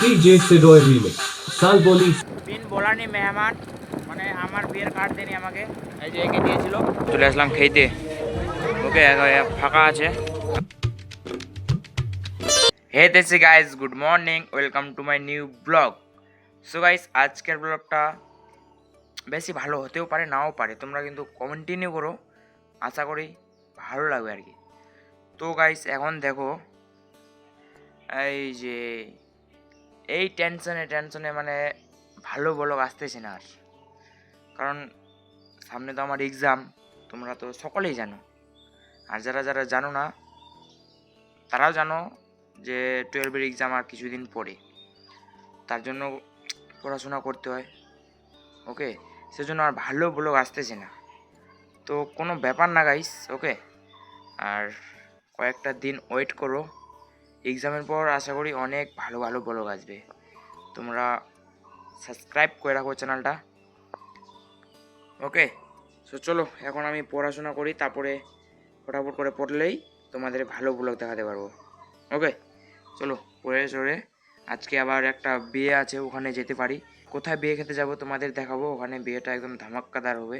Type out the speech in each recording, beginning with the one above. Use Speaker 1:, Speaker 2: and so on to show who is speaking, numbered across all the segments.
Speaker 1: DJ Sidoy remix. Sal Boli
Speaker 2: বিন বলানি মেহমান মানে আমার বিয়ের কার্ড দেনি আমাকে, এই যে একে দিয়েছিল। চলে আসলাম খেতে ওকে ফাঁকা আছে। Hey desi guys good morning welcome to my new blog so guys আজকের ব্লগটা বেশি ভালো হতেও পারে, নাও পারে। তোমরা কিন্তু কন্টিনিউ করো। আশা করি ভালো লাগবে আর কি। তো গাইস এখন দেখো, এই যে এই টেনশনে টেনশনে মানে ভালো ব্লগ আসতেছে না আর। কারণ সামনে তো আমার এক্সাম তোমরা তো সকলেই জানো। আর যারা যারা জানো না, তারাও জানো যে টুয়েলভের এক্সাম আর কিছুদিন পরে। তার জন্য পড়াশোনা করতে হয়। ওকে? সেজন্য আর ভালো ব্লগ আসতেছে না। তো কোনো ব্যাপার না গাইস ওকে? আর কয়েকটা দিন ওয়েট করো। এক্সামের পর আশা করি অনেক ভালো ভালো ব্লগ আসবে। তোমরা সাবস্ক্রাইব করে রাখো চ্যানেলটা ওকে সো চলো, এখন আমি পড়াশোনা করি, তারপরে ফটাফট করে পড়লেই তোমাদের ভালো ব্লগ দেখাতে পারব। ওকে চলো, পড়ে চড়ে আজকে আবার একটা বিয়ে আছে, ওখানে যেতে পারি। কোথায় বিয়ে খেতে যাব তোমাদের দেখাবো, ওখানে বিয়েটা একদম ধামাক্কাদার হবে।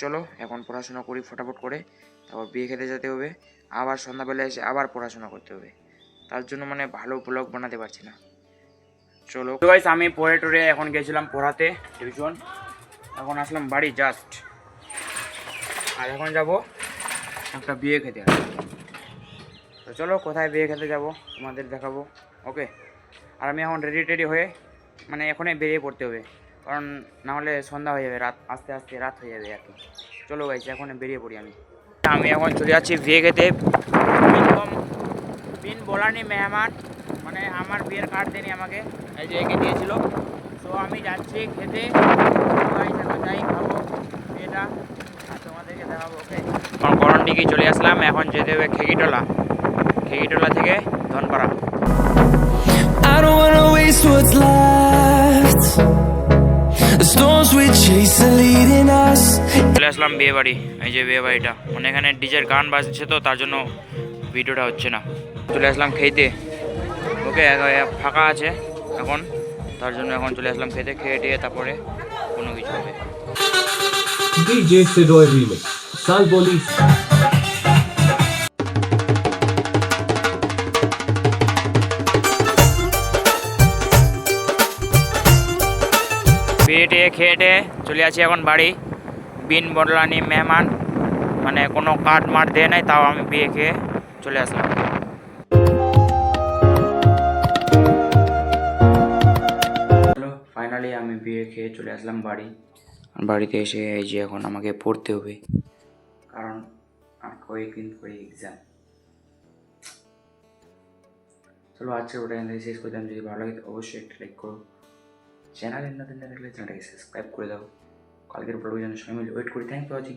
Speaker 2: চলো, এখন পড়াশোনা করি ফটাফট করে। তারপর বিয়ে খেতে যেতে হবে, আবার সন্ধ্যাবেলা এসে আবার পড়াশোনা করতে হবে। তার জন্য মানে ভালো ব্লগ বানাতে পারছি না। চলো। গাইস আমি পড়ে টরে এখন গেছিলাম পড়াতে টিউশন এখন আসলাম বাড়ি জাস্ট আর এখন যাব একটা বিয়ে খেতে। তো চলো, কোথায় বিয়ে খেতে যাব তোমাদের দেখাবো। ওকে আর আমি এখন রেডি টেডি হয়ে মানে এখনই বেরিয়ে পড়তে হবে। কারণ না হলে সন্ধ্যা হয়ে যাবে, রাত আস্তে আস্তে রাত হয়ে যাবে আর কি। চলো গাইস এখন বেরিয়ে পড়ি আমি। আমি এখন চলে যাচ্ছি বিয়ে খেতে বিন বলানি মেহমান। মানে আমার বিয়ের কার্ড দেনি আমাকে। এই যে একে দিয়েছিল। তো আমি যাচ্ছি খেতে। যাই খাব। আর তোমাদেরকে চলে আসলাম। এখন যেতে হবে খেকিটোলা। খেকিটোলা থেকে ধনপাড়া. চলে আসলাম বিয়ে বাড়ি। এই যে বিয়ে বাড়িটা। মানে এখানে ডিজের গান বাজছে তো তার জন্য ভিডিওটা হচ্ছে না। চলে আসলাম খেতে ওকে ফাঁকা আছে এখন। তার জন্য এখন চলে আসলাম খেতে খেয়ে টেয়ে তারপরে কোনো কিছু হবে।
Speaker 1: DJ Sidoy remix.
Speaker 2: টেয়ে খেয়ে টেয়ে চলে আছি এখন বাড়ি। বিন বদলানি মেহমান মানে কোনো কাঠ মাঠ দেয় নাই, তাও আমি বিয়ে খেয়ে চলে আসলাম। হ্যালো ফাইনালি আমি বিয়ে খেয়ে চলে আসলাম বাড়ি। বাড়িতে এসে এই যে এখন আমাকে পড়তে হবে। কারণ আর কয়েকদিন পরে এক্সাম চলো আজকে ওটা শেষ করতাম যদি ভালো লাগে অবশ্যই একটা লাইক করো। চ্যানেলে নতুন না থাকলে চ্যানেলটাকে সাবস্ক্রাইব করে দাও। কালকের জন্য সবাই মিলে ওয়েট করি। Thank for watching